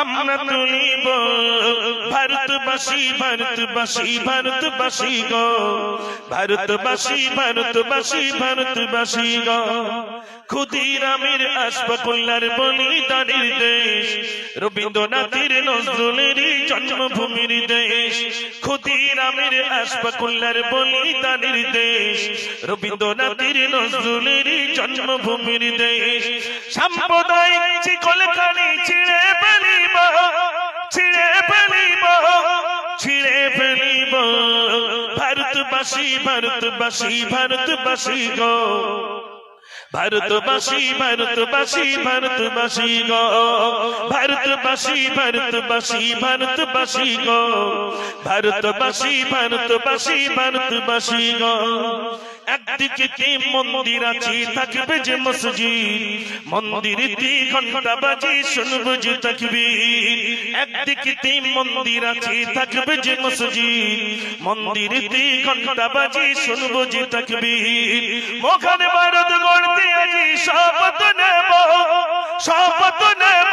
আমরা তুলিব ভারতবাসী ভারতবাসী ভারতবাসী গো। ভারতবাসী ভারতবাসী ভারতবাসী গো। ক্ষুদিরামের আশফাকুল্লার বলিদানের দেশ, রবীন্দ্রনাথের নজরুলের জন্মভূমির দেশ ক্ষুদিরামের আশফাকুল্লার বলিদানের দেশ, রবীন্দ্রনাথের নজরুলের জন্মভূমির দেশ। সাম্প্রদায়িক চিকলখানি ছিঁড়ে ফেলিব ভারতবাসী ভারতবাসী ভারতবাসী গো। ভারতবাসী ভারতবাসী ভারতবাসী গো। ভারতবাসী ভারতবাসী ভারতবাসী গো। ভারতবাসী ভারতবাসী ভারতবাসী গো। একদিকে মন্দির আছে, থাকবে যে মসজিদ। মন্দির তি ঘণ্টা বাজি শুনব যে তকবীর। একদিকে মন্দির আছে, থাকবে যে মসজিদ। মন্দির তি ঘণ্টা বাজি শুনব যে তকবীর। মোখানে ভারত গড়তে আজি শপথ নেব শপথ নেব।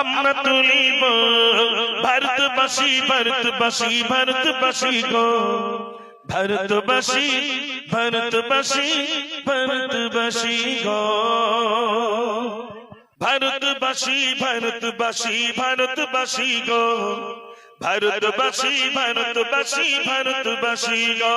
আমরা তুলিব। ভারতবাসী ভারতবাসী ভারতবাসী গো। ভারতবাসী ভারতবাসী ভারতবাসী গো। ভারতবাসী ভারতবাসী ভারতবাসী গো। ভারতবাসী ভারতবাসী ভারতবাসী গো।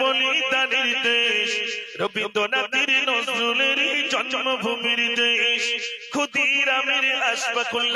বলিদানের দেশ রবীন্দ্রনাথের জন্মভূমির দেশ ক্ষুদিরামের আশফাকুল্লার